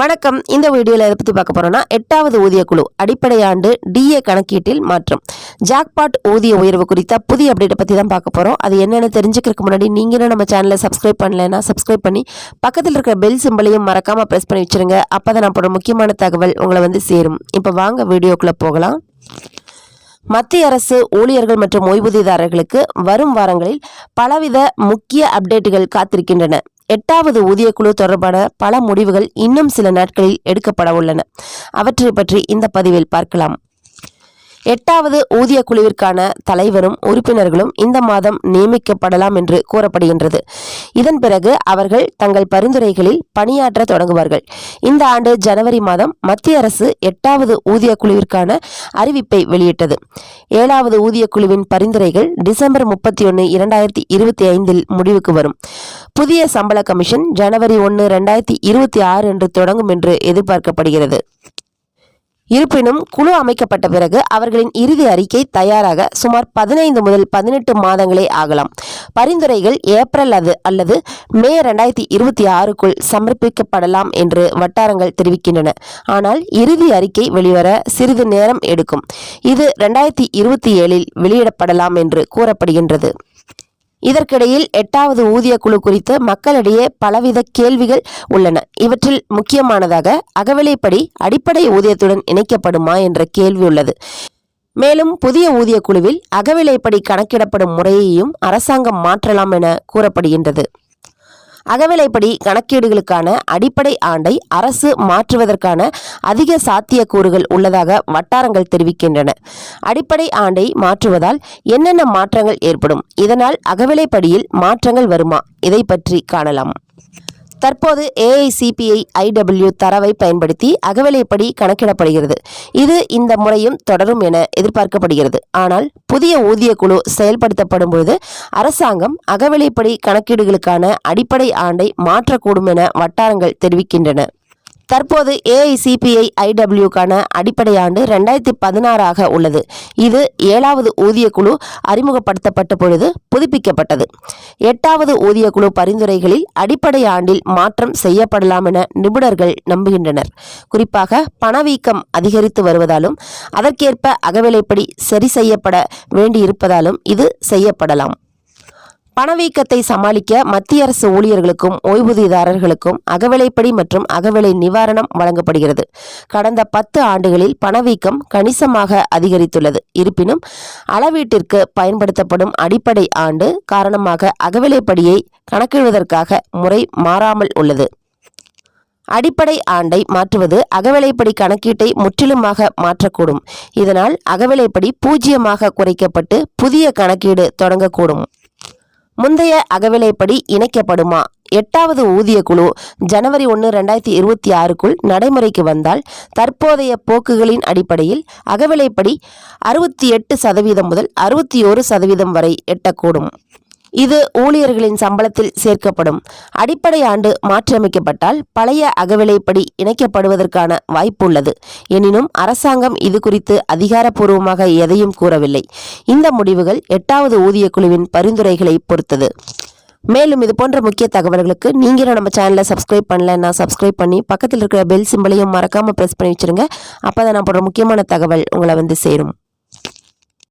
வணக்கம். இந்த வீடியோவில் எதை பற்றி பார்க்க போறோம்னா எட்டாவது ஊதிய குழு அடிப்படை ஆண்டு டிஏ கணக்கீட்டில் மாற்றம். ஜாக்பாட் ஊதிய உயர்வு குறித்த புதிய அப்டேட்டை பற்றி தான் பார்க்க போகிறோம் அது என்னென்னு தெரிஞ்சுக்கிறதுக்கு முன்னாடி நீங்களும் நம்ம சேனலை சப்ஸ்கிரைப் பண்ணலைன்னா சப்ஸ்கிரைப் பண்ணி பக்கத்தில் இருக்கிற பெல் சிம்பிளையும் மறக்காமல் ப்ரெஸ் பண்ணி வச்சிருங்க. அப்போ தான் நான் போடுற முக்கியமான தகவல் உங்களை வந்து சேரும். இப்போ வாங்க வீடியோக்குள்ளே போகலாம். மத்திய அரசு ஊழியர்கள் மற்றும் ஓய்வூதியதாரர்களுக்கு வரும் வாரங்களில் பலவித முக்கிய அப்டேட்டுகள் காத்திருக்கின்றன. எட்டாவது ஊதியக்குழு தொடர்பான பல முடிவுகள் இன்னும் சில நாட்களில் எடுக்கப்பட உள்ளன அவற்றை பற்றி இந்த பதிவில் பார்க்கலாம். எட்டாவது ஊதிய குழுவிற்கான தலைவரும் உறுப்பினர்களும் இந்த மாதம் நியமிக்கப்படலாம் என்று கூறப்படுகின்றது. இதன் பிறகு அவர்கள் தங்கள் பரிந்துரைகளில் பணியாற்ற தொடங்குவார்கள். இந்த ஆண்டு ஜனவரி மாதம் மத்திய அரசு எட்டாவது ஊதிய குழுவிற்கான அறிவிப்பை வெளியிட்டது. ஏழாவது ஊதிய குழுவின் பரிந்துரைகள் டிசம்பர் முப்பத்தி ஒன்று இரண்டாயிரத்தி இருபத்தி ஐந்தில் முடிவுக்கு வரும். புதிய சம்பள கமிஷன் ஜனவரி ஒன்று ரெண்டாயிரத்தி இருபத்தி ஆறு என்று தொடங்கும் என்று எதிர்பார்க்கப்படுகிறது. இருப்பினும் குழு அமைக்கப்பட்ட பிறகு அவர்களின் இறுதி அறிக்கை தயாராக சுமார் பதினைந்து முதல் பதினெட்டு மாதங்களே ஆகலாம். பரிந்துரைகள் ஏப்ரல் அது அல்லது மே ரெண்டாயிரத்தி இருபத்தி ஆறுக்குள் சமர்ப்பிக்கப்படலாம் என்று வட்டாரங்கள் தெரிவிக்கின்றன. ஆனால் இறுதி அறிக்கை வெளிவர சிறிது நேரம் எடுக்கும். இது ரெண்டாயிரத்தி இருபத்தி ஏழில் வெளியிடப்படலாம் என்று கூறப்படுகின்றது. இதற்கிடையில் எட்டாவது ஊதிய குழு குறித்து மக்களிடையே பலவித கேள்விகள் உள்ளன. இவற்றில் முக்கியமானதாக அகவிலைப்படி அடிப்படை ஊதியத்துடன் இணைக்கப்படுமா என்ற கேள்வி உள்ளது. மேலும் புதிய ஊதிய குழுவில் அகவிலைப்படி கணக்கிடப்படும் முறையையும் அரசாங்கம் மாற்றலாம் என கூறப்படுகின்றது. அகவிலைப்படி கணக்கீடுகளுக்கான அடிப்படை ஆண்டை அரசு மாற்றுவதற்கான அதிக சாத்தியக்கூறுகள் உள்ளதாக வட்டாரங்கள் தெரிவிக்கின்றன. அடிப்படை ஆண்டை மாற்றுவதால் என்னென்ன மாற்றங்கள் ஏற்படும்? இதனால் அகவிலைப்படியில் மாற்றங்கள் வருமா? இதை பற்றி காணலாம். தற்போது ஏஐசிபிஐ ஐடபிள்யூ தரவை பயன்படுத்தி அகவிலைப்படி கணக்கிடப்படுகிறது. இது இந்த முறையும் தொடரும் என எதிர்பார்க்கப்படுகிறது. ஆனால் புதிய ஊதிய குழு செயல்படுத்தப்படும் பொழுது அரசாங்கம் அகவிலைப்படி கணக்கீடுகளுக்கான அடிப்படை ஆண்டை மாற்றக்கூடும் என வட்டாரங்கள் தெரிவிக்கின்றன. தற்போது ஏஐசிபிஐ ஐடபிள்யூக்கான அடிப்படை ஆண்டு ரெண்டாயிரத்தி பதினாறாக உள்ளது. இது ஏழாவது ஊதிய குழு அறிமுகப்படுத்தப்பட்ட பொழுது புதுப்பிக்கப்பட்டது. எட்டாவது ஊதியக்குழு குழு பரிந்துரைகளில் அடிப்படை ஆண்டில் மாற்றம் செய்யப்படலாம் என நிபுணர்கள் நம்புகின்றனர். குறிப்பாக பணவீக்கம் அதிகரித்து வருவதாலும் அதற்கேற்ப அகவிலைப்படி சரி செய்யப்பட வேண்டியிருப்பதாலும் இது செய்யப்படலாம். பணவீக்கத்தை சமாளிக்க மத்திய அரசு ஊழியர்களுக்கும் ஓய்வூதியதாரர்களுக்கும் அகவிலைப்படி மற்றும் அகவிலை நிவாரணம் வழங்கப்படுகிறது. கடந்த பத்து ஆண்டுகளில் பணவீக்கம் கணிசமாக அதிகரித்துள்ளது. இருப்பினும் அளவீட்டிற்கு பயன்படுத்தப்படும் அடிப்படை ஆண்டு காரணமாக அகவிலைப்படியை கணக்கிடுவதற்காக முறை மாறாமல் உள்ளது. அடிப்படை ஆண்டை மாற்றுவது அகவிலைப்படி கணக்கீட்டை முற்றிலுமாக மாற்றக்கூடும். இதனால் அகவிலைப்படி பூஜ்ஜியமாக குறைக்கப்பட்டு புதிய கணக்கீடு தொடங்கக்கூடும். முந்தைய அகவிலைப்படி இணைக்கப்படுமா? எட்டாவது ஊதிய குழு ஜனவரி ஒன்று ரெண்டாயிரத்தி இருபத்தி ஆறுக்குள் நடைமுறைக்கு வந்தால் தற்போதைய போக்குகளின் அடிப்படையில் அகவிலைப்படி அறுபத்தி எட்டு சதவீதம் முதல் அறுபத்தி ஒரு சதவீதம் வரை எட்டக்கூடும். இது ஊழியர்களின் சம்பளத்தில் சேர்க்கப்படும். அடிப்படை ஆண்டு மாற்றியமைக்கப்பட்டால் பழைய அகவிலைப்படி இணைக்கப்படுவதற்கான வாய்ப்பு உள்ளது எனினும் அரசாங்கம் இது குறித்து அதிகாரப்பூர்வமாக எதையும் கூறவில்லை. இந்த முடிவுகள் எட்டாவது ஊதிய குழுவின் பரிந்துரைகளை பொறுத்தது. மேலும் இது போன்ற முக்கிய தகவல்களுக்கு நீங்களும் நம்ம சேனலை சப்ஸ்கிரைப் பண்ணலன்னா சப்ஸ்கிரைப் பண்ணி பக்கத்தில் இருக்கிற பெல் சிம்பிளையும் மறக்காமல் ப்ரெஸ் பண்ணி வச்சுருங்க. அப்போ தான் நான் போடுற முக்கியமான தகவல் உங்களை வந்து சேரும்.